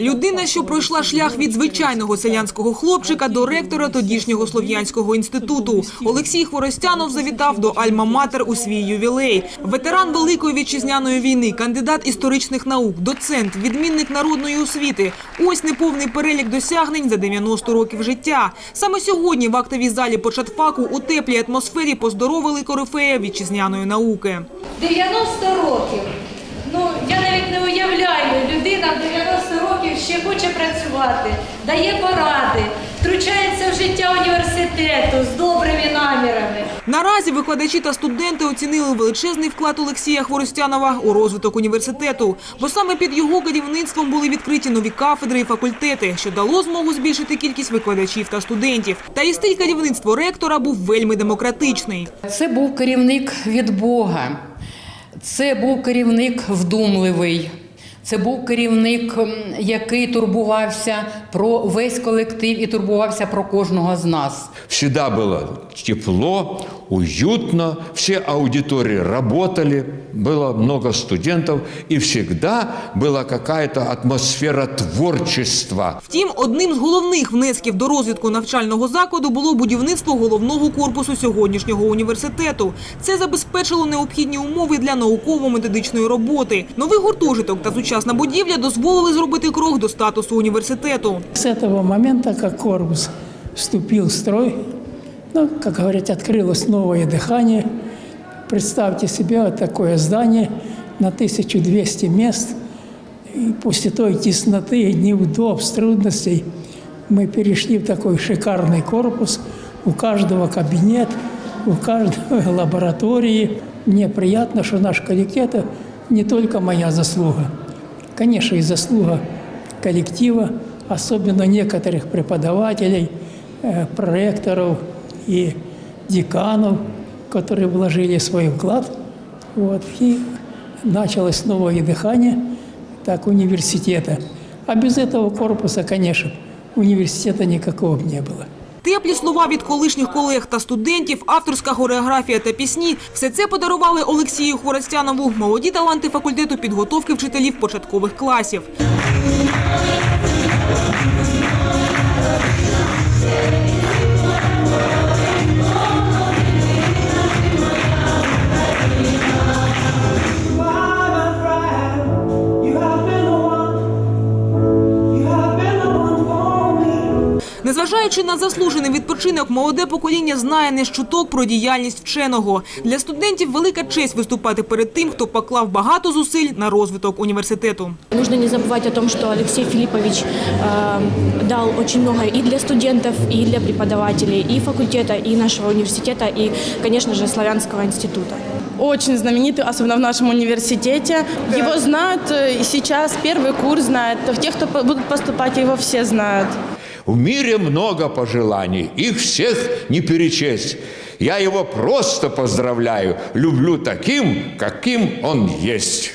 Людина, що пройшла шлях від звичайного селянського хлопчика до ректора тодішнього слов'янського інституту. Олексій Хворостянов завітав до Альма-Матер у свій ювілей. Ветеран Великої вітчизняної війни, кандидат історичних наук, доцент, відмінник народної освіти. Ось неповний перелік досягнень за 90 років життя. Саме сьогодні в актовій залі початфаку у теплій атмосфері поздоровили корифея вітчизняної науки. 90 років. Ну, я навіть не уявляю, людина в 90 років ще хоче працювати, дає поради, втручається в життя університету з добрими намірами. Наразі викладачі та студенти оцінили величезний вклад Олексія Хворостянова у розвиток університету, бо саме під його керівництвом були відкриті нові кафедри і факультети, що дало змогу збільшити кількість викладачів та студентів. Та і стиль керівництва ректора був вельми демократичний. Це був керівник від Бога, це був керівник вдумливий. Це був керівник, м, який турбувався про весь колектив і турбувався про кожного з нас. Всегда было тепло, уютно, все аудитории работали, было много студентов, и всегда была какая-то атмосфера творчества. Втім, одним з головних внесків до розвитку навчального закладу було будівництво головного корпусу сьогоднішнього університету. Це забезпечило необхідні умови для науково-методичної роботи. Новий гуртожиток та сучасна будівля дозволили зробити крок до статусу університету. С этого момента, как корпус вступил в строй, ну, как говорят, открылось новое дыхание. Представьте себе вот такое здание на 1200 мест. И после той тесноты, неудобств, трудностей мы перешли в такой шикарный корпус. У каждого кабинет, у каждого лаборатории. Мне приятно, что наш коллектив – это не только моя заслуга. Конечно, и заслуга коллектива, особенно некоторых преподавателей, э, проректоров и деканов, которые вложили свой вклад. Вот, и началось новое дыхание так, университета. А без этого корпуса, конечно, университета никакого не было. Теплі слова від колишніх колег та студентів, авторська хореографія та пісні – все це подарували Олексію Хворостянову, молоді таланти факультету підготовки вчителів початкових класів. Незважаючи на заслужений відпочинок, молоде покоління знає не з чуток про діяльність вченого. Для студентів велика честь виступати перед тим, хто поклав багато зусиль на розвиток університету. Нужно не забывать о том, что Алексей Филиппович э, дал очень много и для студентов, и для преподавателей, и факультета, и нашего университета, и, конечно же, Славянского института. Очень знаменитый, особенно в нашем университете. Его знают э, и сейчас, первый курс знает. Те, кто по- будут поступать, его все знают. В мире много пожеланий, их всех не перечесть. Я его просто поздравляю, люблю таким, каким он есть.